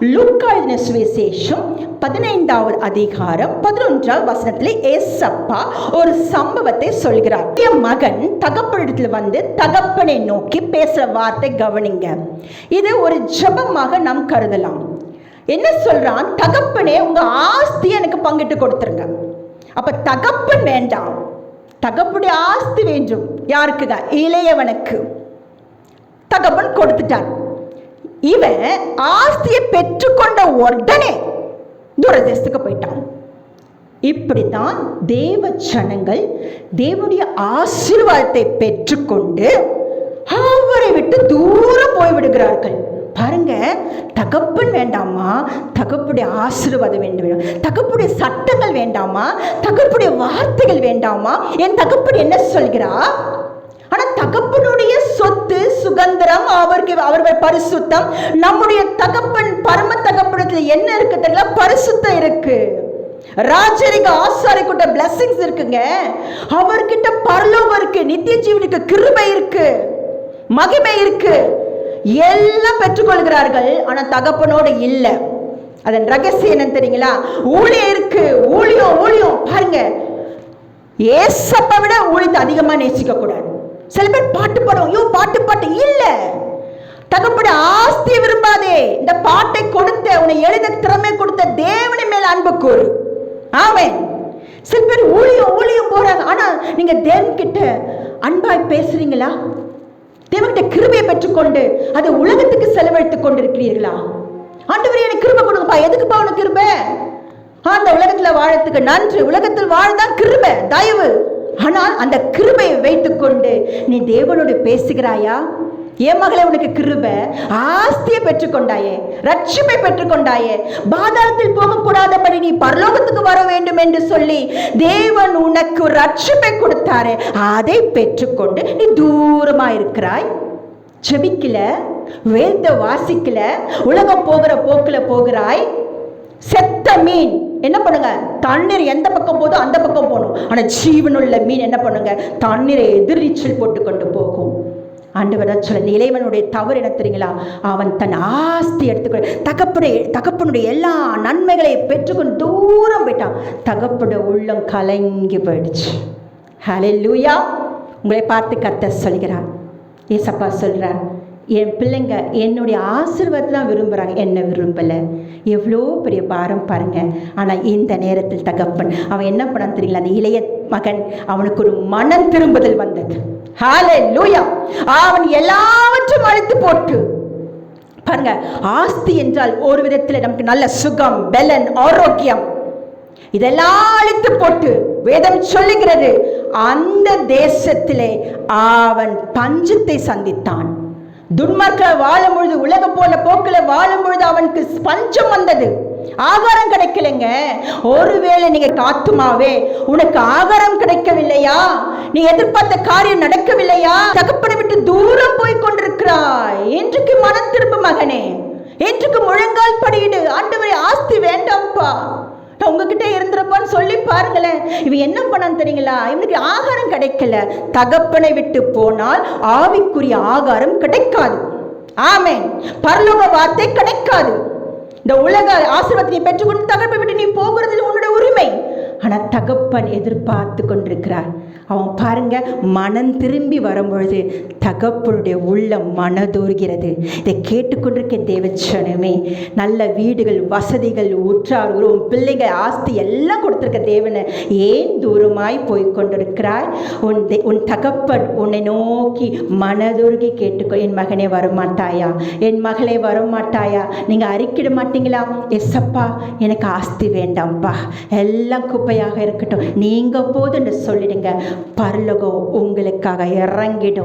லூக்காயின சுவிசேஷம் பதினைந்தாவது அதிகாரம் பதினொன்றாவது வசனத்தில் ஏசப்பா ஒரு சம்பவத்தை சொல்கிறார். என் மகன் தகப்பனிடத்தில் வந்து தகப்பனை நோக்கி பேசுகிற வார்த்தை கவனிங்க. இது ஒரு ஜெபமாக நாம் கருதலாம். என்ன சொல்றான்? தகப்பனே உங்க ஆஸ்தி எனக்கு பங்கிட்டு கொடுத்துருங்க. அப்ப தகப்பன் வேண்டாம். தகப்புடைய ஆஸ்தி வேண்டும். யாருக்குங்க? இளையவனுக்கு. தகப்பன் கொடுத்துட்டான் இவன் ஆஸ்தியை பெற்றுக்கொண்ட உடனே தூரதேசத்துக்கு போயிட்டான். இப்படித்தான் தேவ ஜனங்கள் தேவனுடைய ஆசீர்வாதத்தை பெற்றுக்கொண்டு அவரை விட்டு தூரம் போய்விடுகிறார்கள். பாருங்க தகப்பன் வேண்டாமா? தகப்புடைய ஆசீர்வாதம் வேண்டும். தகப்புடைய சட்டங்கள் வேண்டாமா? தகப்புடைய வார்த்தைகள் வேண்டாமா? என் தகப்பன் என்ன சொல்கிறா ஆனா தகப்பனுடைய முத்து சுதந்திரம் அவருக்கு அவர்கள் பரிசுத்தம். நம்முடைய தகப்பன் பரம தகப்பனத்தில் என்ன இருக்கு தெரியல பரிசுத்தம் இருக்கு. ராஜரிக ஆசாரி கிட்ட பிளஸிங்ஸ் இருக்குங்க. அவர்கிட்ட பரலோகம் இருக்கு நித்திய ஜீவனுக்கு கிருபை இருக்கு மகிமை இருக்கு. எல்லாம் பெற்றுக்கொள்கிறார்கள் ஆனா தகப்பனோட இல்லை. அதன் ரகசியம் என்னன்னு தெரியுங்களா? ஊழியம் இருக்கு ஊழியம் ஊழியம். பாருங்க ஏசப்பை விட ஊழியத்தை அதிகமா நேசிக்க கூடாது. சில பேர் பாட்டு பாடும் ஐயோ பாட்டு பாட்டு இல்ல. தகப்பட ஆஸ்தியை விரும்பாதே. இந்த பாட்டை கொடுத்த உன்னை எழுத திறமை கொடுத்த தேவனை மேல அன்பு கூறு. ஆமென். சில பேர் ஊழியம் ஊழியம் போறாங்க. ஆனா நீங்க தேவன் கிட்ட அன்பாய் பேசுறீங்களா? தேவன்கிட்ட கிருபையை பெற்றுக்கொண்டு அதை உலகத்துக்கு செலவழித்துக் கொண்டிருக்கிறீர்களா? ஆண்டவர் எனக்கு கிருபை கொடுங்கப்பா. எதுக்குப்பா உனக்கு கிருபை? அந்த உலகத்துல வாழறதுக்கு நன்றி. உலகத்தில் வாழ்தான் கிருபை தயவு. ஆனால் அந்த கிருபையை வைத்துக்கொண்டு நீ தேவனோடு பேசுகிறாயா? என் மகளே உனக்கு கிருபை. ஆஸ்தியை பெற்றுக்கொண்டாயே ரட்சிப்பை பெற்றுக்கொண்டாயே. பாதாளத்தில் போகக்கூடாதபடி நீ பரலோகத்துக்கு வர வேண்டும் என்று சொல்லி தேவன் உனக்கு ரட்சிப்பை கொடுத்தாரு. அதை பெற்றுக்கொண்டு நீ தூரமா இருக்கிறாய் செபிக்கல? வேந்த வாசிக்கல? உலகம் போகிற போக்குல போகிறாய்? செத்த மீன். என்ன பண்ணுங்க? தண்ணீர் எந்த பக்கம் போதோ அந்த பக்கம் போகணும். ஆனால் ஜீவனுள்ள மீன் என்ன பண்ணுங்க? தண்ணீரை எதிர்நீச்சல் போட்டு கொண்டு போகும். ஆண்டவர் சொல்ல இளைவனுடைய தவறு என்ன தெரியுங்களா? அவன் தன் ஆஸ்தி எடுத்துக்கொண்டு தகப்பனுடைய தகப்பனுடைய எல்லா நன்மைகளையும் பெற்றுக்கொண்டு தூரம் போயிட்டான். தகப்பனுடைய உள்ளம் கலங்கி போயிடுச்சு. ஹலே லூயா உங்களை பார்த்து கத்த சொல்கிறார். ஏசப்பா சொல்கிறார் என் பிள்ளைங்க என்னுடைய ஆசீர்வாதத்தை தான் விரும்புகிறாங்க என்ன விரும்பலை. எவ்வளோ பெரிய பாரம் பாருங்க. ஆனால் இந்த நேரத்தில் தகப்பன் அவன் என்ன பண்ணான் தெரியல. அந்த இளைய மகன் அவனுக்கு ஒரு மனம் திரும்புதல் வந்தது. ஹாலே லூயா அவன் எல்லாவற்றும் அழைத்து போட்டு. பாருங்க ஆஸ்தி என்றால் ஒரு விதத்தில் நமக்கு நல்ல சுகம் பலன் ஆரோக்கியம். இதெல்லாம் அழித்து போட்டு வேதம் சொல்லுகிறது. அந்த தேசத்திலே அவன் பஞ்சத்தை சந்தித்தான். துன்மார்க்க வாழும் பொழுது உலகம் போல போக்கில் வாழும் பொழுது அவனுக்கு பஞ்சம் வந்தது. ஆகாரம் கிடைக்கலைங்க. ஒருவேளை நீங்க காத்துமாவே உனக்கு ஆகாரம் கிடைக்கவில்லையா? நீ எதிர்பார்த்த காரியம் நடக்கவில்லையா? தகப்பனை விட்டு தூரம் போய் கொண்டிருக்கிறாய். என்றுக்கு மனம் திரும்ப மகனே. என்றுக்கு முழங்கால் படியிடு. ஆண்டவரை ஆஸ்தி வேண்டாம்ப்பா. நான் உங்ககிட்ட இருந்துருப்பான்னு சொல்லி பாருங்களேன். இவன் என்ன பண்ணான்னு தெரியுங்களா? இவனுக்கு ஆகாரம் கிடைக்கல. தகப்பனை விட்டு போனால் ஆவிக்குரிய ஆகாரம் கிடைக்காது. ஆமேன். பரலோக வார்த்தை கிடைக்காது. இந்த உலக ஆசிரமத்தை நீ பெற்றுக்கொண்டு தகப்பை விட்டு நீ போகிறது உன்னோட உரிமை. ஆனால் தகப்பன் எதிர்பார்த்து கொண்டிருக்கிறார். அவன் பாருங்க மனம் திரும்பி வரும்பொழுது தகப்பனுடைய உள்ளம் மனதோர்கிறது இதை கேட்டுக்கொண்டிருக்க தேவச்சனமே நல்ல வீடுகள் வசதிகள் உற்றார் உறவும் பிள்ளைங்க ஆஸ்தி எல்லாம் கொடுத்துருக்க தேவனை ஏன் தூரமாய் போய் கொண்டிருக்கிறாய்? உன் தே- உன் தகப்பன் உன்னை நோக்கி மனதொருகி கேட்டுக்கோ என் மகனே வரமாட்டாயா? என் மகளே வரமாட்டாயா? நீங்கள் அறிக்கிட மாட்டீங்களா? எஸ்ஸப்பா எனக்கு ஆஸ்தி வேண்டாம்ப்பா எல்லாம் குப்பை குப்பையாக இருக்கட்டும். நீங்கள் போதுன்னு சொல்லிடுங்க. பரலோகம் உங்களுக்காக இறங்கிடும்.